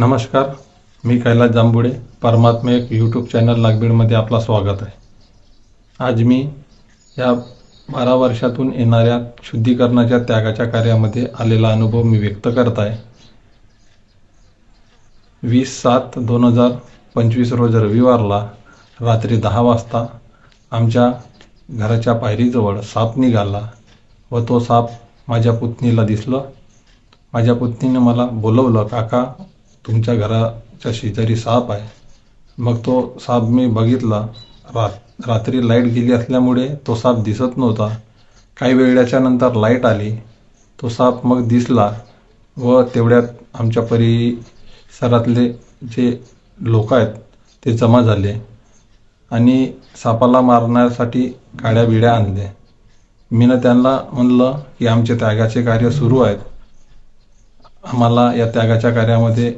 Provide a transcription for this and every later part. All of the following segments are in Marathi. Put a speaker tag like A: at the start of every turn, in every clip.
A: नमस्कार मी कैलास जांभुडे परमात्मा एक यूट्यूब चॅनल नागबीडमध्ये आपला स्वागत आहे. आज मी या बारा वर्षातून येणाऱ्या शुद्धीकरणाच्या त्यागाच्या कार्यामध्ये आलेला अनुभव मी व्यक्त करत आहे. वीस सात दोन हजार पंचवीस रोज रविवारला रात्री दहा वाजता आमच्या घराच्या पायरीजवळ साप निघाला व तो साप माझ्या पुतणीला दिसलं. माझ्या पुतणीने मला बोलवलं काका तुमच्या घराच्या शेजारी साप आहे. मग तो साप मी बघितला. रात रात्री लाइट गेली असल्यामुळे तो साप दिसत नव्हता. काही वेळाच्या नंतर लाइट आली. तो साप मग दिसला व तेवढ्यात आमच्या परिसरातले जे लोक आहेत ते जमा झाले आणि सापाला मारण्यासाठी गाड्या बिड्या आणल्या. मीनं त्यांना म्हणलं की आमचे त्यागाचे कार्य सुरू आहेत. आम्हाला या त्यागाच्या कार्यामध्ये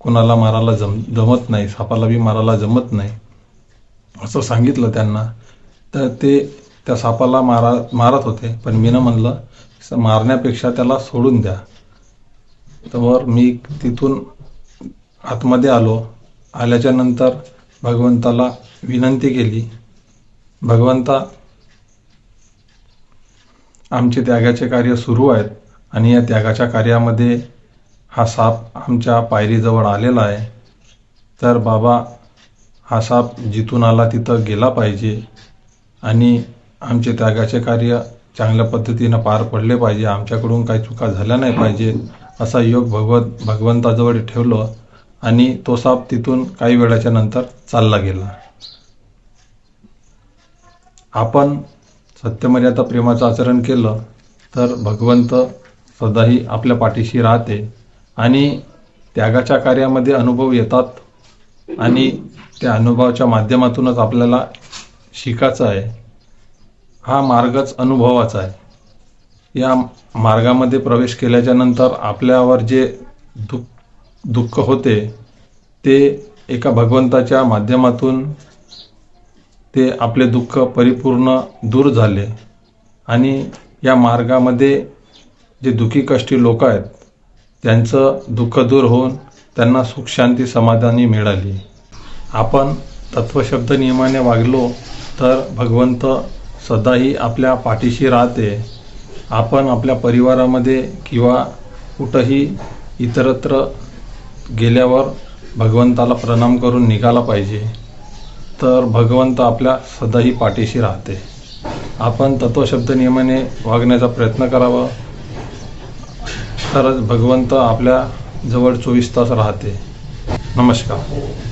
A: कुणाला मारायला जम जमत नाही सापाला बी मारायला जमत नाही असं सांगितलं त्यांना. तर ते त्या सापाला मारा मारत होते पण मीनं म्हणलं मारण्यापेक्षा त्याला सोडून द्या. तर मी तिथून आतमध्ये आलो. आल्याच्यानंतर भगवंताला विनंती केली. भगवंता आमचे त्यागाचे कार्य सुरू आहेत. आणि या त्यागाच्या कार्यामध्ये हा साप आमच्या पायरीजवळ आलेला आहे. तर बाबा हा साप जिथून आला तिथं गेला पाहिजे आणि आमचे त्यागाचे कार्य चांगल्या पद्धतीनं पार पडले पाहिजे. आमच्याकडून काही चुका झाल्या नाही पाहिजे असा योग भगवत भगवंताजवळ ठेवलं आणि तो साप तिथून काही वेळाच्या नंतर चालला गेला. आपण सत्यमर्यादा प्रेमाचं आचरण केलं तर भगवंत सदाही आपल्या पाठीशी राहते आणि त्यागाच्या कार्यामध्ये अनुभव येतात आणि त्या अनुभवाच्या माध्यमातूनच आपल्याला शिकायचं आहे. हा मार्गच अनुभवाचा आहे. या मार्गामध्ये प्रवेश केल्याच्यानंतर आपल्यावर जे दुःख दुःख होते ते एका भगवंताच्या माध्यमातून ते आपले दुःख परिपूर्ण दूर झाले आणि या मार्गामध्ये जे दुःखी कष्टी लोक आहेत त्यांचं दुःख दूर होऊन त्यांना सुख शांती समाधानी मिळाली. आपण तत्वशब्द नियमाने वागलो तर भगवंत सदाही आपल्या पाठीशी राहते. आपण आपल्या परिवारामध्ये किंवा कुठंही इतरत्र गेल्यावर भगवंताला प्रणाम करून निघाला पाहिजे. तर भगवंत आपल्या सदाही पाठीशी राहते. आपण तत्वशब्द नियमाने वागण्याचा प्रयत्न करावा. तरच भगवंत आपल्या जवळ चोवीस तास राहते. नमस्कार.